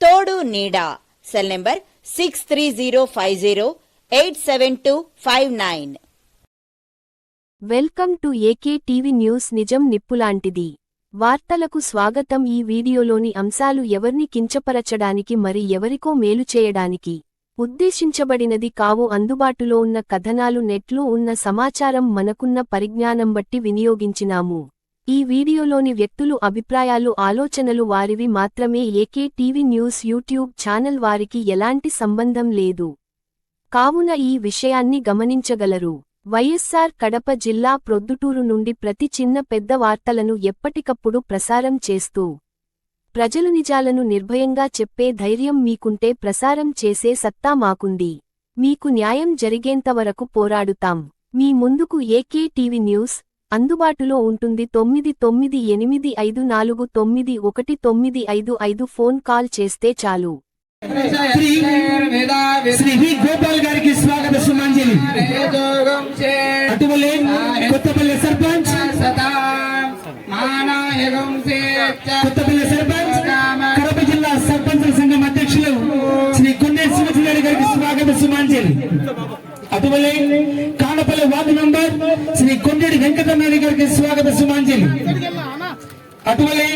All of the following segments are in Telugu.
తోడు నీడా. Cell number six three zero five zero eight seven two five nine welcome to AK TV news నిజం నిప్పులాంటిది వార్తలకు స్వాగతం ఈ వీడియోలోని అంశాలు ఎవర్ని కించపరచడానికి మరి ఎవరికో మేలు చేయడానికి. ఉద్దేశించబడినది కావు అందుబాటులో ఉన్న కథనాలు నెట్లో ఉన్న సమాచారం మనకున్న పరిజ్ఞానం బట్టి వినియోగించినాము. ఈ వీడియోలోని వ్యక్తులు అభిప్రాయాలు ఆలోచనలు వారివి మాత్రమే. AK TV news YouTube channel వారికి ఎలాంటి సంబంధం లేదు. కావున ఈ విషయాన్ని గమనించగలరు. వైఎస్సార్ కడప జిల్లా ప్రొద్దుటూరు నుండి ప్రతి చిన్న పెద్ద వార్తలను ఎప్పటికప్పుడు ప్రసారం చేస్తూ ప్రజలు నిజాలను నిర్భయంగా చెప్పే ధైర్యం మీకుంటే ప్రసారం చేసే సత్తా మాకుంది. మీకు న్యాయం జరిగేంతవరకు పోరాడుతాం. మీ ముందుకు ఏకే టీవీ న్యూస్ అందుబాటులో ఉంటుంది తొమ్మిది తొమ్మిది ఎనిమిది ఐదు నాలుగు తొమ్మిది ఒకటి తొమ్మిది ఐదు ఐదు ఫోన్ కాల్ చేస్తే చాలు. శ్రీ వి గోపాల్ గారికి స్వాగత సుమాంజలి. అటువలే కొత్తపల్లి సర్పంచ్. కొత్తపల్లి సర్పంచ్ కడప జిల్లా సర్పంచుల సంఘం అధ్యక్షులు శ్రీ కొండే శివజీ గారికి స్వాగత సుమాంజలి అటువలే కానపల్లి వార్డు నంబర్ శ్రీ కొండేడి వెంకటనాయుడు గారికి స్వాగత సుమాంజలి అటువలే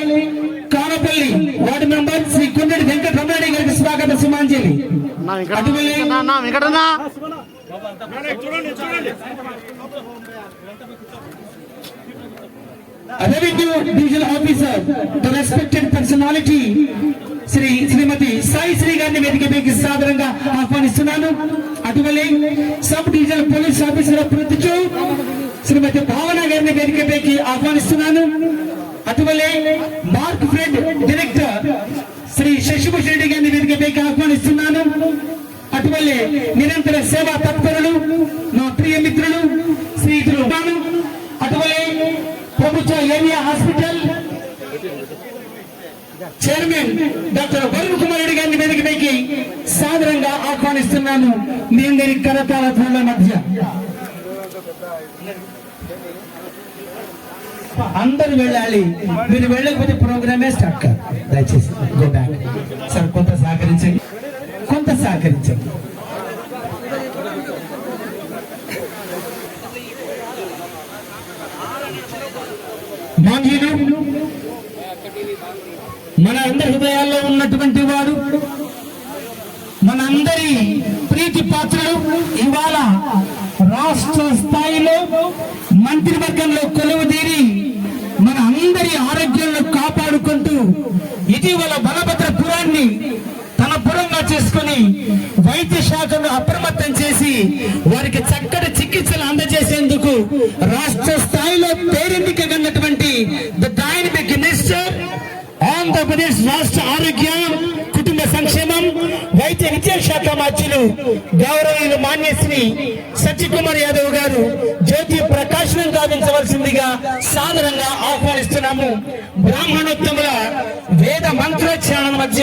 కానపల్లి వార్డు మెంబర్ శ్రీ కొండేడి వెంకటరమణారెడ్డి గారికి స్వాగత సుమాంజలి అటువలే Venkatanna revenue division officer the respected personality Shri Shrimati Sai Sri గారిని మీకు సాధారణంగా ఆహ్వానిస్తున్నాను. అటువలే సబ్ డివిజనల్ పోలీస్ ఆఫీసర్ ప్రతిచూ శ్రీమతి భావన గారిని వేదికపైకి ఆహ్వానిస్తున్నాను. అటువలే mark friend director Shri Shashibhushan Reddy గారిని వేదికపైకి ఆహ్వానిస్తున్నాను అటువలే నిరంతర సేవా నా ప్రియ మిత్రులు శ్రీయులు అటువలే ప్రభుత్వ area hospital chairman doctor Varun Kumar Reddy గారిని వేదికపైకి సాదరంగా ఆహ్వానిస్తున్నాను. మీ అందరి కరతాల మధ్య. అందరు వెళ్ళాలి. మీరు వెళ్ళకపోతే ప్రోగ్రామే స్టార్ట్ కాదు. దయచేసి గో బ్యాక్ సార్ కొంత సహకరించండి. కొంత సహకరించండి. మాన్యులు మన అందరి హృదయాల్లో ఉన్నటువంటి వాడు మనందరి ప్రీతి పాత్రలు ఇవాళ రాష్ట్ర స్థాయిలో మంత్రివర్గంలో కొలువు తీరి మన అందరి ఆరోగ్యాలను కాపాడుకుంటూ ఇటీవల బలభద్రపురాన్ని తన పురంగా చేసుకుని వైద్య శాఖను అప్రమత్తం చేసి వారికి చక్కటి చికిత్సలు అందజేసేందుకు రాష్ట్ర స్థాయిలో పేరెన్నికగన్నటువంటి ద డైనమిక్ మినిస్టర్ ఆంధ్రప్రదేశ్ రాష్ట్ర ఆరోగ్య కుటుంబ సంక్షేమం వైద్య విద్యాశాఖ మంత్రులు గౌరవనీయులు మాన్యశ్రీ సత్యకుమార్ యాదవ్ గారు జ్యోతి ప్రకాశనం గావించవలసిందిగా సాధారణంగా ఆహ్వానిస్తున్నాము. బ్రాహ్మణోత్తముల వేద మంత్రోచ్చారణ మధ్య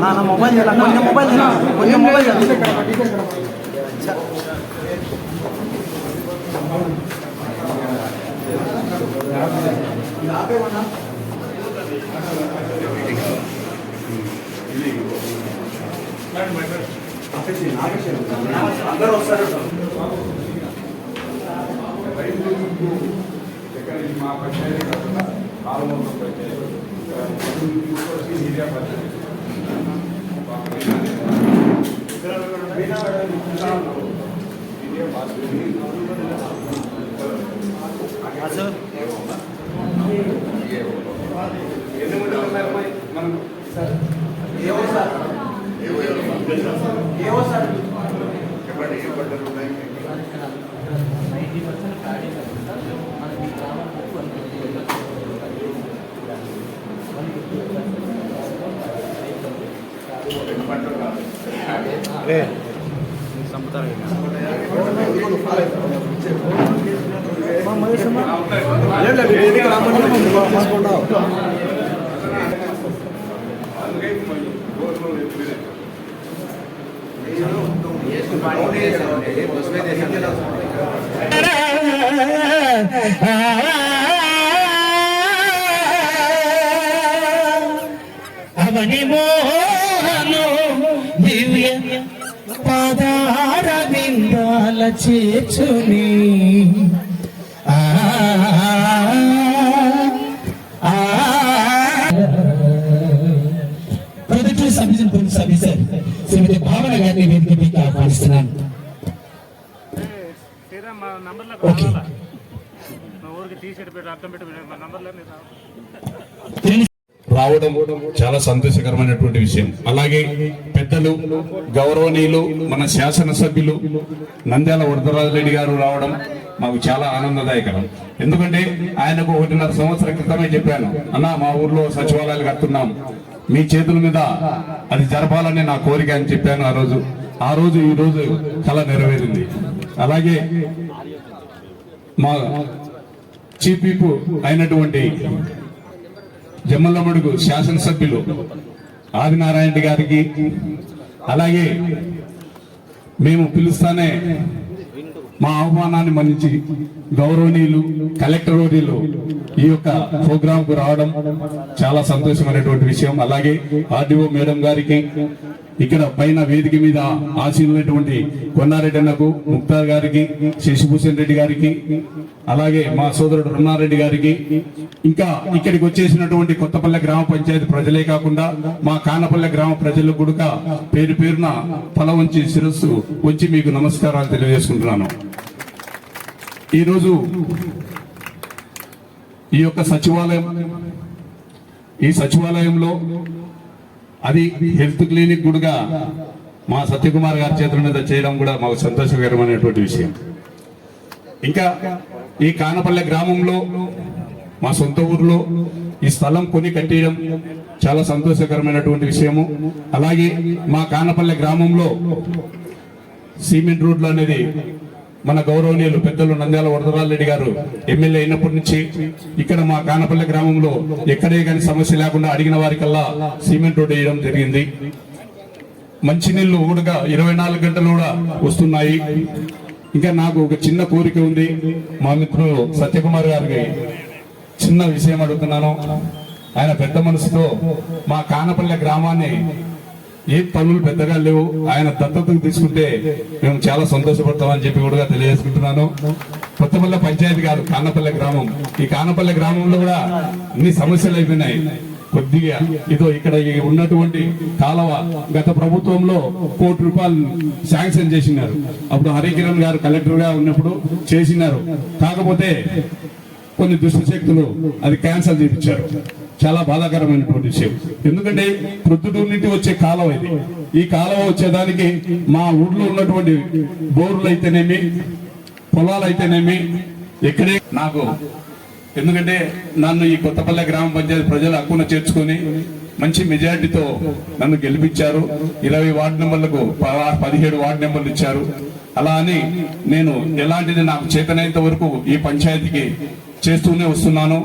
నా మొబైల్ చేయాలి కొంచెం మొబైల్ చేయాలి కొంచెం మొబైల్ చేయాలి అందరూ వస్తారు మా పంచాయతీ కాకుండా ఆల్మూర్ పంచాయతీ ఏరియా పంచాయతీ ఎన్ని మంది ఉన్నారు మనకు సార్. ఏమో సార్. చెప్పండి ఏ పంటలు ఉన్నాయి సంపద అవని మోహను దివ్య పాదార బిందాల చేర్చుని. ఆ, రావాలి. రావడం చాలా సంతోషకరమైనటువంటి విషయం. అలాగే పెద్దలు గౌరవనీయులు మన శాసనసభ్యులు నంద్యాల వరదరాజరెడ్డి గారు రావడం మాకు చాలా ఆనందదాయకరం. ఎందుకంటే ఆయనకు ఒకటిన్నర సంవత్సరం క్రితమే చెప్పాను అన్న మా ఊర్లో సచివాలయాలు కడుతున్నాం. మీ చేతుల మీద అది జరపాలని నా కోరిక అని చెప్పాను ఆ రోజు. ఆ రోజు ఈ రోజు కళ నెరవేరింది. అలాగే మా చీఫ్ అయినటువంటి జమ్మలమడుగు శాసనసభ్యులు ఆదినారాయణ గారికి అలాగే మేము పిలుస్తానే మా ఆహ్వానాన్ని మన్నించి గౌరవనీయులు కలెక్టర్ ఈ యొక్క ప్రోగ్రామ్కు రావడం చాలా సంతోషమైనటువంటి విషయం. అలాగే ఆర్డీఓ మేడం గారికి ఇక్కడ పైన వేదిక మీద ఆశీనులైనటువంటి కొన్నారెడ్డి అన్నకు ముక్తార్ గారికి శశిభూషణ్ రెడ్డి గారికి అలాగే మా సోదరుడు రుణారెడ్డి గారికి ఇంకా ఇక్కడికి వచ్చేసినటువంటి కొత్తపల్లె గ్రామ పంచాయతీ ప్రజలే కాకుండా మా కానపల్లె గ్రామ ప్రజలకు కూడా పేరు పేరున తల వంచి శిరస్సు వచ్చి మీకు నమస్కారాలు తెలియజేసుకుంటున్నాను. ఈరోజు ఈ యొక్క సచివాలయం ఈ సచివాలయంలో అది హెల్త్ క్లినిక్ కూడా మా సత్యకుమార్ గారి చేతుల మీద చేయడం కూడా మాకు సంతోషకరమైనటువంటి విషయం. ఇంకా ఈ కానపల్లె గ్రామంలో మా సొంత ఊర్లో ఈ స్థలం కొని కట్టేయడం చాలా సంతోషకరమైనటువంటి విషయము. అలాగే మా కానపల్లె గ్రామంలో సిమెంట్ రోడ్లు అనేది మన గౌరవనీయులు పెద్దలు నంద్యాల వరదరారెడ్డి గారు ఎమ్మెల్యే అయినప్పటి నుంచి ఇక్కడ మా కానపల్లె గ్రామంలో ఎక్కడే కానీ సమస్య లేకుండా అడిగిన వారికల్లా సిమెంట్ రోడ్ వేయడం జరిగింది. మంచినీళ్ళు కూడా ఇరవై నాలుగు గంటలు కూడా వస్తున్నాయి. ఇంకా నాకు ఒక చిన్న కోరిక ఉంది. మా మిత్రులు సత్యకుమార్ గారికి చిన్న విషయం అడుగుతున్నాను. ఆయన పెద్ద మనసుతో మా కానపల్లె గ్రామాన్ని ఏ పనులు పెద్దగా లేవు. ఆయన దత్తతకు తీసుకుంటే మేము చాలా సంతోషపడతామని చెప్పి కూడా తెలియజేసుకుంటున్నాను. కొత్తపల్లె పంచాయతీ గారు కానపల్లె గ్రామం. ఈ కానపల్లె గ్రామంలో కూడా అన్ని సమస్యలు అయిపోయినాయి. కొద్దిగా ఇదో ఇక్కడ ఉన్నటువంటి కాలవ గత ప్రభుత్వంలో కోటి రూపాయలు శాంక్షన్ చేసినారు. అప్పుడు హరికిరణ్ గారు కలెక్టర్గా ఉన్నప్పుడు చేసినారు. కాకపోతే కొన్ని దుష్ట శక్తులు అది క్యాన్సల్ చేయించారు. చాలా బాధాకరమైనటువంటి విషయం. ఎందుకంటే ప్రొద్దుటూరు నుండి వచ్చే కాలం ఇది. ఈ కాలం వచ్చేదానికి మా ఊర్లో ఉన్నటువంటి బోర్లు అయితేనేమి పొలాలు అయితేనేమి ఎక్కడే నాకు ఎందుకంటే నన్ను ఈ కొత్తపల్లె గ్రామ పంచాయతీ ప్రజలు హక్కున చేర్చుకొని మంచి మెజారిటీతో నన్ను గెలిపించారు. ఇరవై వార్డు నెంబర్లకు పదిహేడు వార్డు నెంబర్లు ఇచ్చారు. అలా అని నేను ఎలాంటిది నాకు చేతనైనంత వరకు ఈ పంచాయతీకి చేస్తూనే వస్తున్నాను.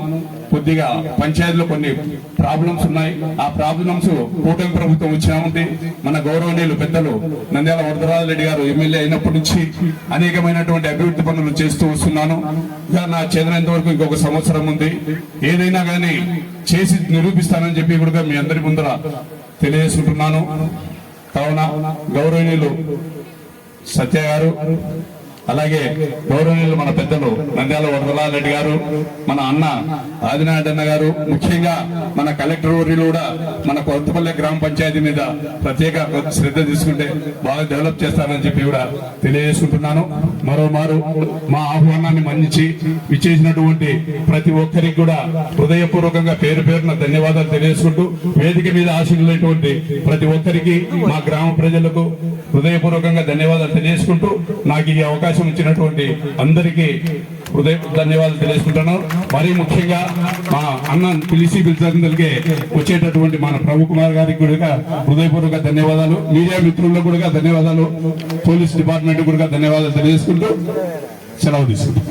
కొద్దిగా పంచాయతీలో కొన్ని ప్రాబ్లమ్స్ ఉన్నాయి. ఆ ప్రాబ్లమ్స్ కూటమి ప్రభుత్వం వచ్చినా ఉంది మన గౌరవనీయులు పెద్దలు నంద్యాల వరదరాజు రెడ్డి గారు ఎమ్మెల్యే అయినప్పటి నుంచి అనేకమైనటువంటి అభివృద్ధి పనులు చేస్తూ వస్తున్నాను. ఇంకా నా చేతనంత వరకు ఇంకొక సంవత్సరం ఉంది. ఏదైనా కానీ చేసి నిరూపిస్తానని చెప్పి కూడా మీ అందరి ముందర తెలియజేసుకుంటున్నాను కావున గౌరవనీయులు సత్య గారు అలాగే గౌరవనీయులు మన పెద్దలు నంద్యాల వరదలారెడ్డి గారు మన అన్న ఆదినారాయణ అన్న గారు ముఖ్యంగా మన కలెక్టర్ వర్యులు కూడా మన కొత్తపల్లె గ్రామ పంచాయతీ మీద ప్రత్యేక శ్రద్ధ తీసుకుంటే బాగా డెవలప్ చేస్తారని చెప్పి కూడా తెలియజేసుకుంటున్నాను. మరోమారు మా ఆహ్వానాన్ని మన్నించి విచ్చేసినటువంటి ప్రతి ఒక్కరికి కూడా హృదయపూర్వకంగా పేరు పేరున ధన్యవాదాలు తెలియజేసుకుంటూ వేదిక మీద ఆశీర్వైనటువంటి ప్రతి ఒక్కరికి మా గ్రామ ప్రజలకు హృదయపూర్వకంగా ధన్యవాదాలు తెలియజేసుకుంటూ నాకు ఈ అవకాశం ఇచ్చినటువంటి అందరికీ హృదయ ధన్యవాదాలు తెలియజేసుకుంటాను మరీ ముఖ్యంగా మా అన్న పిలిచి పిలిచినందుకే వచ్చేటటువంటి మన ప్రభు కుమార్ గారికి కూడా హృదయపూర్వక ధన్యవాదాలు. మీడియా మిత్రులకు కూడా ధన్యవాదాలు. పోలీస్ డిపార్ట్మెంట్ కూడా ధన్యవాదాలు తెలియజేసుకుంటూ సెలవు తీసుకుంటాం